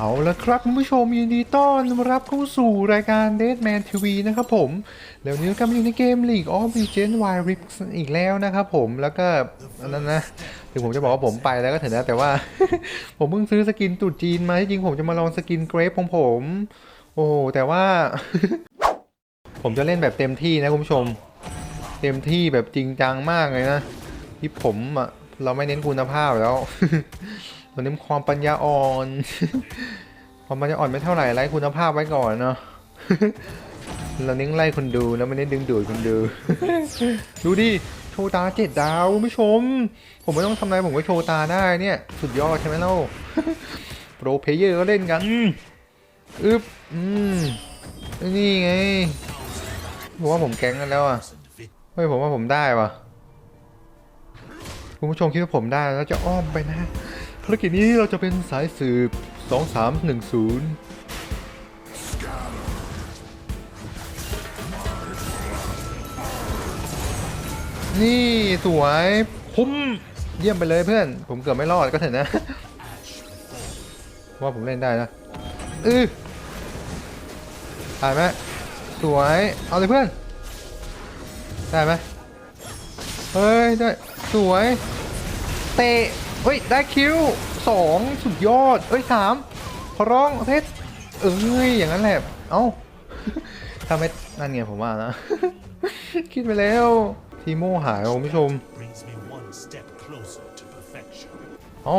เอาละครับคุณผู้ชมยินดีต้อนรับเข้าสู่รายการ Deadman TV นะครับผม แล้วนี้ก็มาอยู่ในเกม League of Legends Wild Rift อีกแล้วนะครับผมแล้วก็อันนั้นนะถึงผมจะบอกว่าผมไปแล้วก็เถอะนะแต่ว่า ผมเพิ่งซื้อสกินตุดจีนมาที่จริงผมจะมาลองสกินเกรฟของผม โอ้แต่ว่า ผมจะเล่นแบบเต็มที่นะคุณผู้ชม เต็มที่แบบจริงจังมากเลยนะที่ผมอะเราไม่เน้นคุณภาพแล้ว เราเน้ความปัญญาอ่อน ความปัญญาอ่อนไม่เท่าไหร่ไล่คุณภาพไว้ก่อนเนาะเราเน้นไล่คนดูแล้วไม่เน้นดึงดูดคนดู ดูดิ โชว์ตาเจ็ดดาวคุณผู้ชม ผมไม่ต้องทำอะไรผมก็โชว์ตาได้เนี่ย สุดยอดใช่ไหมเล่าโปรเพเยอร์ก็เล่นกันอึ๊บอืมนี่ไงผมว่าผมแก๊งกันแล้วอะเฮ้ยผมว่าผมได้ว่ะคุณผู้ชมคิดว่าผมได้แล้วจะอ้อมไปนะารกิจนี้เราจะเป็นสายสืบ 2310นี่สวยพุ่มเยี่ยมไปเลยเพื่อน ผมเกือบไม่รอดก็เถอะนะ ว่าผมเล่นได้นะอือตายไหมสวยเอาเลยเพื่อน ได้ไหมเฮ้ยได้สวย เตะเฮ้ย ได้คิวสองสุดยอด เอ้ยสามขอร้องเพชรเอ้ย อย่างนั้นแหละ เอ้าถ้าไม่นั่นไงผมว่านะ คิดไปแล้ว ทีโมหายว่ะคุณผู้ชม brings me one step closer to perfection. เอ้า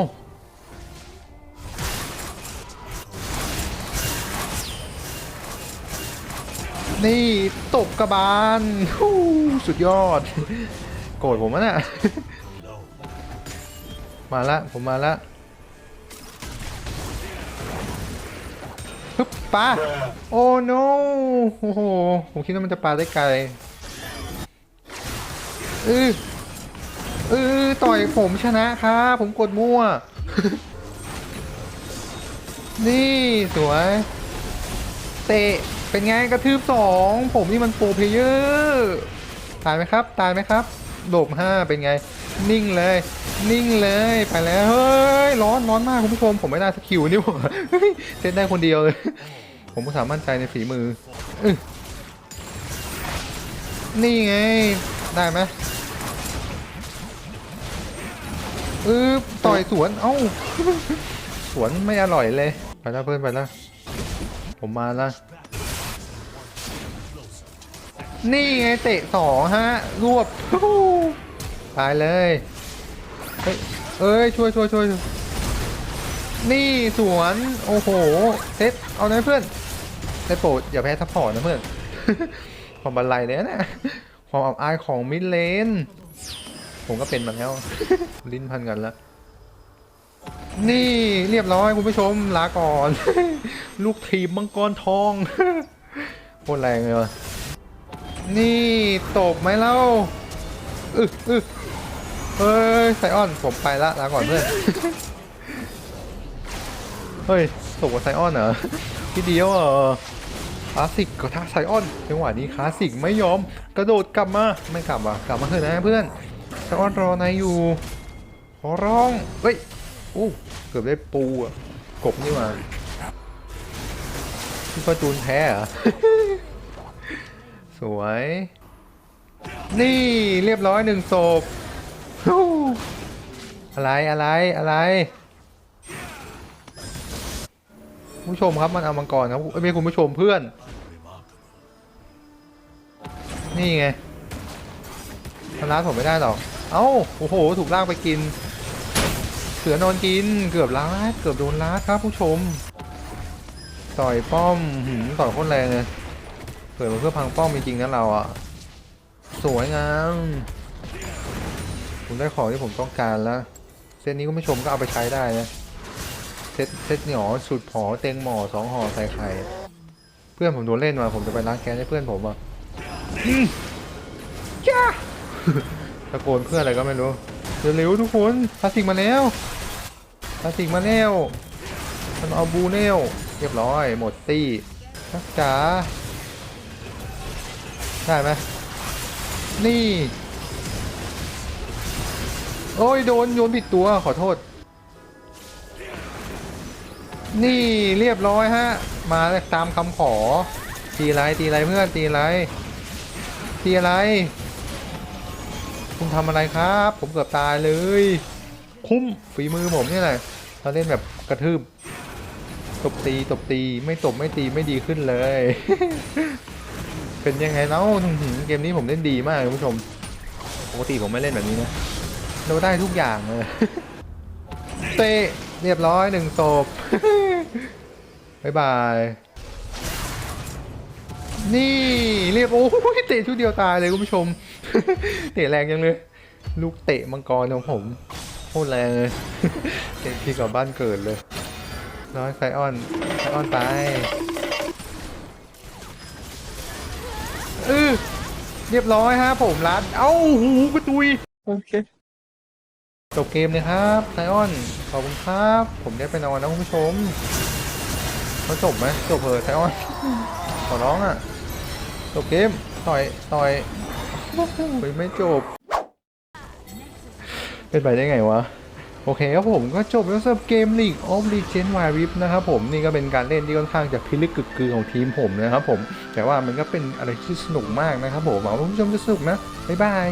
นี่ตบกระบาลฮู้สุดยอด โกรธผมอะน่ะ Low. มาละผมมาละฮึบปาโอ้ no โอ้โหผมคิดว่ามันจะปาได้ไกลอืออือต่อยผมชนะครับผมกดมั่ว นี่สวย เตะเป็นไงกระทืบสองผมนี่มันโปรเพลเยอร์ตายไหมครับ ตายไหมครับ โดบห้าเป็นไง นิ่งเลย นิ่งเลยไปแล้วเฮ้ยร้อนร้อนมากคุณผู้ชมผมไม่ได้สกิลนี่หว่าเซตได้คนเดียวเลย ผมก็สามารถใจในฝีมืออือนี่ไง ได้ไหมเออต่อยสวน เอ้า สวนไม่อร่อยเลย ไปแล้วเพื่อนไปแล้ว ผมมาแล้ว นี่ไงเตะสองฮะ รวบฮู ตายเลยเฮ้ยเอ้ยช่วยช่วยช่วยนี่สวนโอ้โหเซตเอาหนเพื่อนได้โปรดอย่าแพ้ทัพพอร์ตนะเพื่อนความบันไลเลยนะความอับอายของมิดเลนผมก็เป็นมาแล้ว ลิ้นพันกันแล้ว นี่เรียบร้อยคุณผู้ชมลาก่อน ลูกทีมมังกรทองโคตรแรงเลยวะนี่ตบไหมเล่า อึอึเฮ้ยไซออนผมไปละลาก่อนเพื่อน เฮ้ยตกกับไซออนเหรอพี่เดียวเหรอคลาสสิกกับท่าไซออนจังหวะนี้คลาสสิกไม่ยอม กระโดดกลับมาไม่กลับว่ะกลับมาเถอะนะเพื่อนไซออนรอนายอยู่ขอร้องเฮ้ยอู้เกือบได้ปูอะกบนี่มาพี่ประจูนแพ้เหรอสวย นี่เรียบร้อยหนึ่งศพอะไรอะไรอะไรผู้ชมครับมันเอามังกรครับเอ้ยไม่คุณผู้ชมเพื่อน นี่ไงทำร้ายผมไม่ได้หรอก เอ้าโอ้โห ถูกลากไปกิน เสือนอนกิน เกือบล้าเกือบโดนล้าครับผู้ชม ต่อยป้อมหืมต่อยโคตรแรงเลยเกิดมาเพื่อพังป้อมจริงๆนะเราอะ สวยงาม ผมได้ของที่ผมต้องการแล้ว เซตนี้คุณผู้ชมก็เอาไปใช้ได้นะ เซตเซตเหนียวสุดผอเต็งหมอสองห่อใส่ไข่ เพื่อนผมโดนเล่นมา ผมจะไปล้างแค้นให้เพื่อนผมอะอืมจ้าตะโกนเพื่ออะไรก็ไม่รู้ เร็วๆทุกคนพลาสติกมาแล้วพลาสติกมาแล้วมันเอาบูเนลเรียบร้อย หมดตี้นักจ๋าได้ไหม นี่ โอ้ยโดนโยนผิดตัวขอโทษ นี่เรียบร้อยฮะ มาตามคำขอ ตีไรตีไรเพื่อนตีไรตีอะไร คุณทำอะไรครับ ผมเกือบตายเลย คุ้มฝีมือผมนี่แหละเราเล่นแบบกระทืบตบตีตบตีไม่ตบไม่ตีไม่ดีขึ้นเลย เป็นยังไงเนาะเกมนี้ผมเล่นดีมากคุณผู้ชมปกติผมไม่เล่นแบบนี้นะเราได้ทุกอย่างเลยเตะเรียบร้อยหนึ่งศพบายบาย นี่เรียบโอ้ยเตะชุดเดียวตายเลยคุณผู้ชม เตะแรงจังเลย ลูกเตะมังกรของผมโคตรแรงเลยเตะที่กับบ้านเกิดเลย น้อยไซออนไซออนไป เรียบร้อยฮะผมรัด เอ้าหูกระตุย โอเค จบเกมเลยครับไซออน ขอบคุณครับ ผมได้ไปนอนนะคุณผู้ชมเขาจบไหมจบเพอไซออน ขอร้องอะ จบเกม ต่อย ต่อยโอ้โหไม่จบ เป็นไปได้ไงวะ โอเคครับผมก็จบแล้วสำหรับเกม League of Legends Wild Rift นะครับผมนี่ก็เป็นการเล่นที่ค่อนข้างจะพิลึกกึกกือของทีมผมนะครับผม แต่ว่ามันก็เป็นอะไรที่สนุกมากนะครับผมหวังว่าคุณผู้ชมจะสนุกนะ บ๊ายบาย